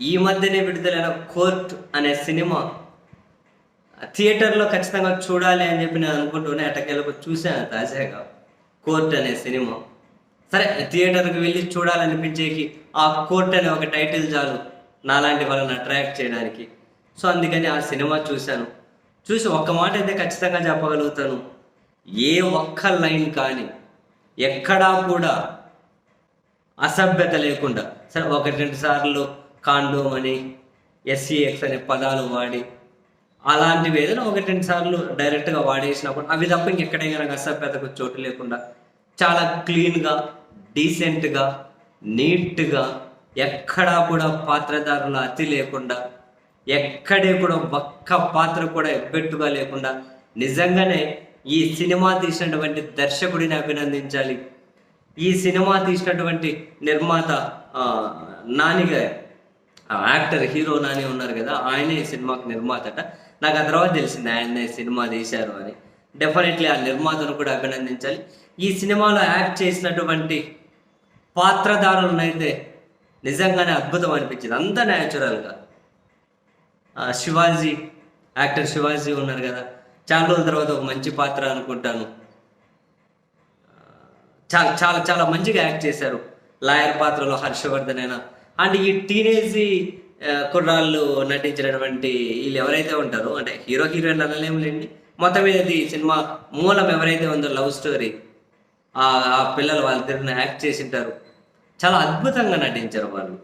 ఈ మధ్యనే విడుదలైన కోర్ట్ అనే సినిమా థియేటర్లో ఖచ్చితంగా చూడాలి అని చెప్పి నేను అనుకుంటూనే అటకెళ్ళకు చూశాను తాజాగా కోర్ట్ అనే సినిమా. సరే థియేటర్కి వెళ్ళి చూడాలనిపించేకి ఆ కోర్ట్ అనే ఒక టైటిల్ చాలు నాలాంటి వాళ్ళని అట్రాక్ట్ చేయడానికి. సో అందుకని ఆ సినిమా చూశాను. చూసి ఒక్క మాట అయితే ఖచ్చితంగా చెప్పగలుగుతాను. ఏ ఒక్క లైన్ కానీ ఎక్కడా కూడా అసభ్యత లేకుండా సరే ఒకటి రెండు సార్లు కాండోమ్ అని ఎస్సీఎక్స్ అనే పదాలు వాడి అలాంటివి ఏదైనా ఒకటి రెండు సార్లు డైరెక్ట్గా వాడేసినప్పుడు అవి తప్ప ఇంకెక్కడైనా నాకు చోటు లేకుండా చాలా క్లీన్గా డీసెంట్గా నీట్గా ఎక్కడా కూడా పాత్రధారుల అతి లేకుండా ఎక్కడే కూడా ఒక్క పాత్ర కూడా ఎబ్బెట్టుగా లేకుండా నిజంగానే ఈ సినిమా తీసినటువంటి దర్శకుడిని అభినందించాలి. ఈ సినిమా తీసినటువంటి నిర్మాత నానిగా యాక్టర్ హీరో నాని ఉన్నారు కదా ఆయనే ఈ సినిమాకి నిర్మాతట. నాకు ఆ తర్వాత తెలిసింది ఆయనే సినిమా తీశారు అని. డెఫినెట్లీ ఆ నిర్మాతను కూడా అభినందించాలి. ఈ సినిమాలో యాక్ట్ చేసినటువంటి పాత్రధారులనైతే నిజంగానే అద్భుతం అనిపించింది. అంతా న్యాచురల్గా శివాజీ యాక్టర్ శివాజీ ఉన్నారు కదా. చాలా రోజుల తర్వాత ఒక మంచి పాత్ర అనుకుంటాను. చాలా చాలా చాలా మంచిగా యాక్ట్ చేశారు. లాయర్ పాత్రలో హర్షవర్ధన్ అయినా అండ్ ఈ టీనేజ్ కుర్రాళ్ళు నటించినటువంటి వీళ్ళు ఎవరైతే ఉంటారో అంటే హీరో హీరోయిన్ అనలేములేండి మొత్తం మీద ఇది సినిమా మూలం ఎవరైతే ఉందో లవ్ స్టోరీ ఆ పిల్లలు వాళ్ళిద్దరిని యాక్ట్ చేసింటారు. చాలా అద్భుతంగా నటించారు వాళ్ళు.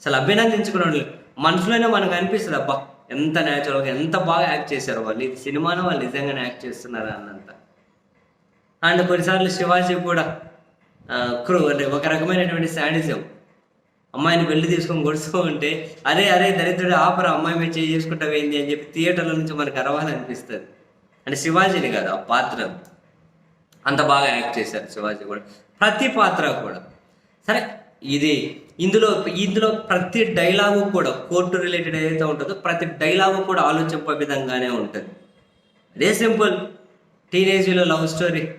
అసలు అభినందించుకునే వాళ్ళు. మనసులోనే మనకు అనిపిస్తుంది అబ్బా ఎంత న్యాచురల్గా ఎంత బాగా యాక్ట్ చేశారు వాళ్ళు. ఇది సినిమాను వాళ్ళు నిజంగానే యాక్ట్ చేస్తున్నారా అన్నంత. అండ్ కొన్నిసార్లు శివాజీ కూడా క్రూ అంటే ఒక రకమైనటువంటి శాడిజం. అమ్మాయిని వెళ్ళి తీసుకొని గొడుస్తూ ఉంటే అరే అరే దరిద్రుడు ఆపరా అమ్మాయి మీద చేయి చేసుకుంటావు ఏంది అని చెప్పి థియేటర్ల నుంచి మనకు అరవాలనిపిస్తుంది. అంటే శివాజీని కాదు ఆ పాత్ర అంత బాగా యాక్ట్ చేశారు శివాజీ కూడా. ప్రతి పాత్ర కూడా. సరే ఇది ఇందులో ఇందులో ప్రతి డైలాగు కూడా కోర్టు రిలేటెడ్ ఏదైతే ఉంటుందో ప్రతి డైలాగు కూడా ఆలోచింపే విధంగానే ఉంటుంది. అదే సింపుల్. టీనేజ్లో లవ్ స్టోరీ.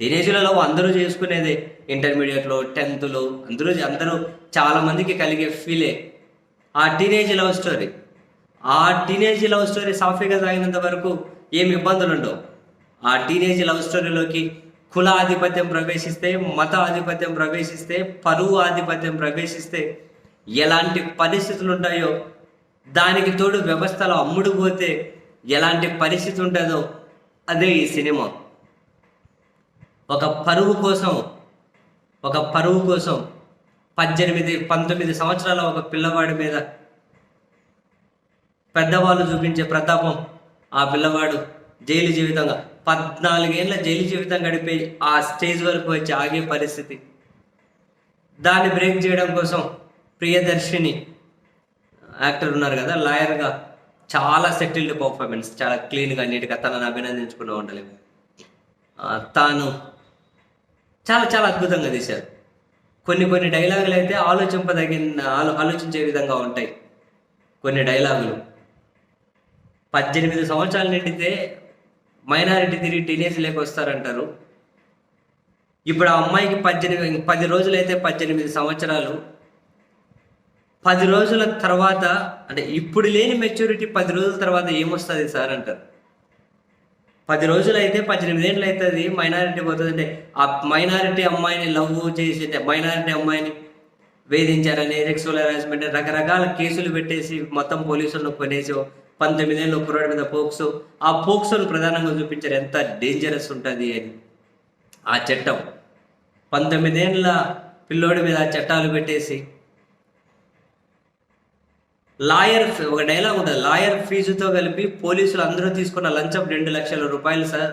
టీనేజ్లలో అందరూ చేసుకునేదే ఇంటర్మీడియట్లో టెన్త్లో అందరూ అందరూ చాలామందికి కలిగే ఫీలే. ఆ టీనేజ్ లవ్ స్టోరీ ఆ టీనేజ్ లవ్ స్టోరీ సాఫీగా సాగినంత వరకు ఏమి ఇబ్బందులు ఉండవు. ఆ టీనేజ్ లవ్ స్టోరీలోకి కుల ఆధిపత్యం ప్రవేశిస్తే మత ఆధిపత్యం ప్రవేశిస్తే పరువు ఆధిపత్యం ప్రవేశిస్తే ఎలాంటి పరిస్థితులు ఉంటాయో దానికి తోడు వ్యవస్థలో అమ్ముడుపోతే ఎలాంటి పరిస్థితి ఉంటుందో అదే ఈ సినిమా. ఒక పరువు కోసం ఒక పరువు కోసం పద్దెనిమిది పంతొమ్మిది సంవత్సరాల ఒక పిల్లవాడి మీద పెద్దవాళ్ళు చూపించే ప్రతాపం ఆ పిల్లవాడు జైలు జీవితంగా పద్నాలుగేళ్ళ జైలు జీవితం గడిపే ఆ స్టేజ్ వరకు వచ్చి ఆగే పరిస్థితి. దాన్ని బ్రేక్ చేయడం కోసం ప్రియదర్శిని యాక్టర్ ఉన్నారు కదా లాయర్గా చాలా సెటిల్డ్ పర్ఫార్మెన్స్ చాలా క్లీన్గా నీట్గా తనని అభినందించుకుంటూ ఉండాలి తాను చాలా చాలా అద్భుతంగా తీశారు. కొన్ని కొన్ని డైలాగులు అయితే ఆలోచింపదగిన ఆలో ఆలోచించే విధంగా ఉంటాయి. కొన్ని డైలాగులు పద్దెనిమిది సంవత్సరాలు నిండితే మైనారిటీ తిరిగి టీనేజ్ లేక వస్తారంటారు. ఇప్పుడు ఆ అమ్మాయికి పద్దెనిమిది పది రోజులైతే పద్దెనిమిది సంవత్సరాలు. పది రోజుల తర్వాత అంటే ఇప్పుడు లేని మెచ్యూరిటీ పది రోజుల తర్వాత ఏమొస్తుంది సార్ అంటారు. పది రోజులు అయితే పద్దెనిమిది ఏళ్ళు అవుతుంది మైనారిటీ పోతుందంటే ఆ మైనారిటీ అమ్మాయిని లవ్ చేసి అంటే మైనారిటీ అమ్మాయిని వేధించారని సెక్సువల్ హెరాస్మెంట్ రకరకాల కేసులు పెట్టేసి మొత్తం పోలీసులను కొనేసి పంతొమ్మిదేళ్ళు కుర్రాడి మీద పోక్సో ఆ పోక్సోను ప్రధానంగా చూపించారు. ఎంత డేంజరస్ ఉంటుంది అని. ఆ చట్టం. పంతొమ్మిదేళ్ళ పిల్లోడి మీద చట్టాలు పెట్టేసి లాయర్ ఒక డైలాగ్ ఉంటుంది. లాయర్ ఫీజుతో కలిపి పోలీసులు అందరూ తీసుకున్న లంచం రెండు లక్షల రూపాయలు సార్.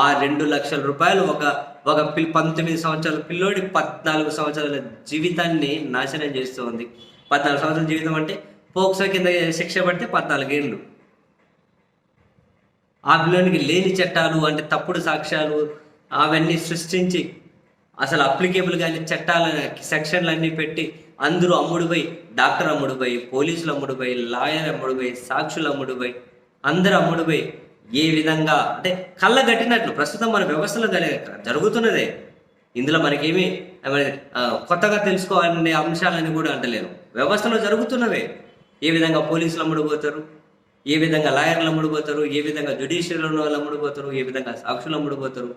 ఆ రెండు లక్షల రూపాయలు ఒక ఒక పిల్ పంతొమ్మిది సంవత్సరాల పిల్లోడి పద్నాలుగు సంవత్సరాల జీవితాన్ని నాశనం చేస్తూ ఉంది. పద్నాలుగు సంవత్సరాల జీవితం అంటే పోక్సో కింద శిక్ష పడితే పద్నాలుగేళ్ళు ఆ పిల్లోనికి లేని చట్టాలు అంటే తప్పుడు సాక్ష్యాలు అవన్నీ సృష్టించి అసలు అప్లికేబుల్ కానీ చట్టాల సెక్షన్లు అన్నీ పెట్టి అందరూ అమ్ముడుపై డాక్టర్ అమ్ముడుపై పోలీసులు అమ్ముడుపై లాయర్ అమ్ముడుపై సాక్షులు అమ్ముడుపై అందరూ అమ్ముడుపై ఏ విధంగా అంటే కళ్ళ కట్టినట్లు ప్రస్తుతం మన వ్యవస్థలో జరుగుతున్నదే. ఇందులో మనకేమి కొత్తగా తెలుసుకోవాలనే అంశాలని కూడా అంటలేను వ్యవస్థలో జరుగుతున్నవే. ఏ విధంగా పోలీసులు అమ్ముడుపోతారు? ఏ విధంగా లాయర్లు అమ్ముడుపోతారు? ఏ విధంగా జ్యుడిషియల్ వాళ్ళు అమ్ముడుపోతారు? ఏ విధంగా సాక్షులు అమ్ముడుపోతారు?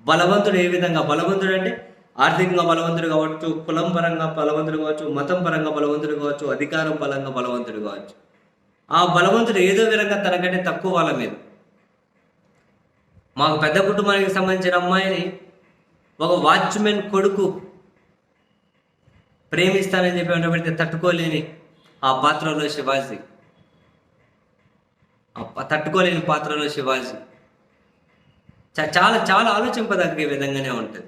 బలవంతుడు ఏ విధంగా బలవంతుడు అంటే ఆర్థికంగా బలవంతుడు కావచ్చు కులం పరంగా బలవంతుడు కావచ్చు మతం పరంగా బలవంతుడు కావచ్చు అధికారం పరంగా బలవంతుడు కావచ్చు. ఆ బలవంతుడు ఏదో విధంగా తనకంటే తక్కువ వాళ్ళ మీద. మాకు పెద్ద కుటుంబానికి సంబంధించిన అమ్మాయిని ఒక వాచ్మెన్ కొడుకు ప్రేమిస్తానని చెప్పి వెంట పెడితే తట్టుకోలేని ఆ పాత్రలో శివాజీ. తట్టుకోలేని పాత్రలో శివాజీ. చాలా చాలా ఆలోచింపదగ్గ విధంగానే ఉంటుంది.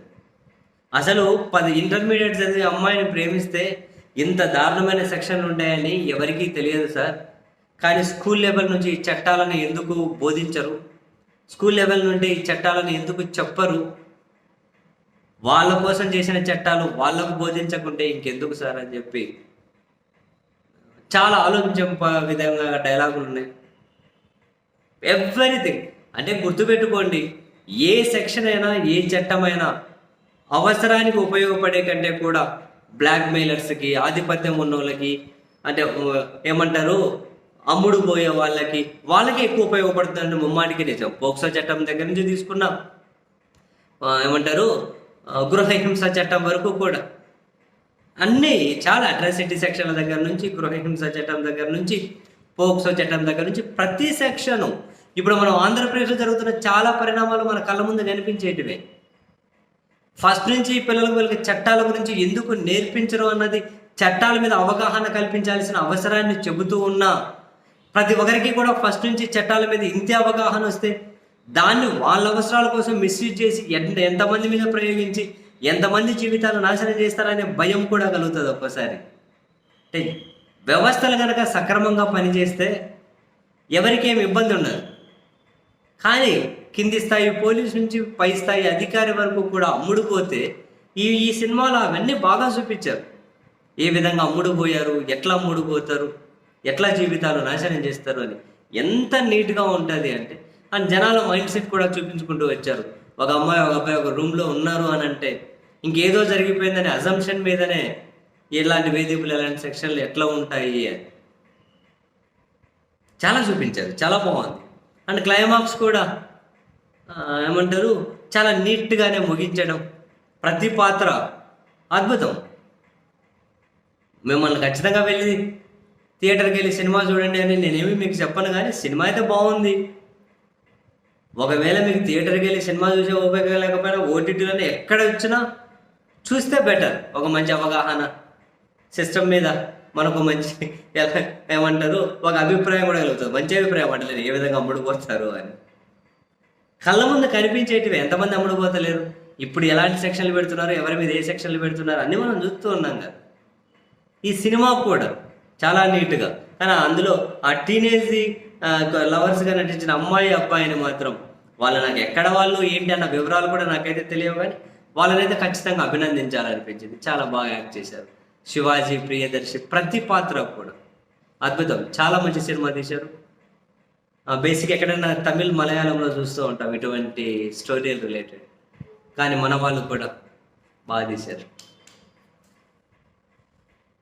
అసలు పది ఇంటర్మీడియట్ చదివే అమ్మాయిని ప్రేమిస్తే ఇంత దారుణమైన సెక్షన్లు ఉంటాయని ఎవరికీ తెలియదు సార్. కానీ స్కూల్ లెవెల్ నుంచి ఈ చట్టాలను ఎందుకు బోధించరు? స్కూల్ లెవెల్ నుండి ఈ చట్టాలను ఎందుకు చెప్పరు? వాళ్ళ కోసం చేసిన చట్టాలు వాళ్ళకు బోధించకుంటే ఇంకెందుకు సార్ అని చెప్పి చాలా ఆలోచించే విధంగా డైలాగులు ఉన్నాయి. ఎవ్రీథింగ్ అంటే గుర్తుపెట్టుకోండి ఏ సెక్షన్ అయినా ఏ చట్టమైనా అవసరానికి ఉపయోగపడే కంటే కూడా బ్లాక్ మెయిలర్స్కి ఆధిపత్యం ఉన్న వాళ్ళకి అంటే ఏమంటారు అమ్ముడు పోయే వాళ్ళకి వాళ్ళకి ఎక్కువ ఉపయోగపడుతుంది ముమ్మాటికి నిజం. పోక్సో చట్టం దగ్గర నుంచి తీసుకున్నాం. ఏమంటారు గృహహింస చట్టం వరకు కూడా. అన్నీ చాలా అట్రాసిటీ సెక్షన్ల దగ్గర నుంచి గృహహింస చట్టం దగ్గర నుంచి పోక్సో చట్టం దగ్గర నుంచి ప్రతి సెక్షను. ఇప్పుడు మనం ఆంధ్రప్రదేశ్లో జరుగుతున్న చాలా పరిణామాలు మన కళ్ళ ముందు కనిపించేటివే. ఫస్ట్ నుంచి పిల్లలకు వీళ్ళకి చట్టాల గురించి ఎందుకు నేర్పించరు అన్నది చట్టాల మీద అవగాహన కల్పించాల్సిన అవసరాన్ని చెబుతూ ఉన్నా ప్రతి ఒక్కరికి కూడా ఫస్ట్ నుంచి చట్టాల మీద ఇంతే అవగాహన వస్తే దాన్ని వాళ్ళ అవసరాల కోసం మిస్యూజ్ చేసి ఎంత ఎంతమంది మీద ప్రయోగించి ఎంతమంది జీవితాలు నాశనం చేస్తారనే భయం కూడా కలుగుతుంది ఒక్కోసారి. అంటే వ్యవస్థలు కనుక సక్రమంగా పనిచేస్తే ఎవరికేం ఇబ్బంది ఉండదు. కానీ కింది స్థాయి పోలీస్ నుంచి పై స్థాయి అధికారి వరకు కూడా అమ్ముడుపోతే ఈ ఈ సినిమాలో అవన్నీ బాగా చూపించారు. ఏ విధంగా అమ్ముడుపోయారు? ఎట్లా అమ్ముడుపోతారు? ఎట్లా జీవితాలు నాశనం చేస్తారు అని. ఎంత నీట్గా ఉంటుంది అంటే అండ్ జనాల మైండ్ సెట్ కూడా చూపించుకుంటూ వచ్చారు. ఒక అమ్మాయి ఒక అబ్బాయి ఒక రూమ్లో ఉన్నారు అని అంటే ఇంకేదో జరిగిపోయిందని అజంప్షన్ మీదనే ఎలాంటి వేధింపులు ఎలాంటి సెక్షన్లు ఎట్లా ఉంటాయి అని. చాలా చూపించారు. చాలా బాగుంది. అండ్ క్లైమాక్స్ కూడా ఏమంటారు? చాలా నీట్గానే ముగించడం ప్రతి పాత్ర అద్భుతం. మిమ్మల్ని ఖచ్చితంగా వెళ్ళి థియేటర్కి వెళ్ళి సినిమా చూడండి అని నేనేమి మీకు చెప్పను కానీ సినిమా అయితే బాగుంది. ఒకవేళ మీకు థియేటర్కి వెళ్ళి సినిమా చూసే ఓపిక లేకపోయినా ఓటీటీలోనే ఎక్కడ వచ్చినా చూస్తే బెటర్. ఒక మంచి అవగాహన సిస్టమ్ మీద మనకు మంచి ఎలా ఏమంటారు? ఒక అభిప్రాయం కూడా కలుగుతుంది. మంచి అభిప్రాయం అంటలేదు ఏ విధంగా అమ్ముడుకొస్తారు అని. కళ్ళ ముందు కనిపించేటివి ఎంతమంది అమ్ముడుపోతలేరు? ఇప్పుడు ఎలాంటి సెక్షన్లు పెడుతున్నారు? ఎవరి మీద ఏ సెక్షన్లు పెడుతున్నారు? అన్నీ మనం చూస్తూ ఉన్నాం కదా. ఈ సినిమా కూడా చాలా నీట్గా. కానీ అందులో ఆ టీనేజ్ లవర్స్గా నటించిన అమ్మాయి అబ్బాయిని మాత్రం వాళ్ళు నాకు ఎక్కడ వాళ్ళు ఏంటి అన్న వివరాలు కూడా నాకైతే తెలియవు కానీ వాళ్ళనైతే ఖచ్చితంగా అభినందించాలనిపించింది. చాలా బాగా యాక్ట్ చేశారు. శివాజీ ప్రియదర్శి ప్రతి పాత్ర కూడా. అద్భుతం. చాలా మంచి సినిమా తీశారు. బేసిక్ ఎక్కడైనా తమిళ్ మలయాళంలో చూస్తూ ఉంటాం ఇటువంటి స్టోరీ రిలేటెడ్ కానీ మన వాళ్ళు కూడా బాగా తీశారు.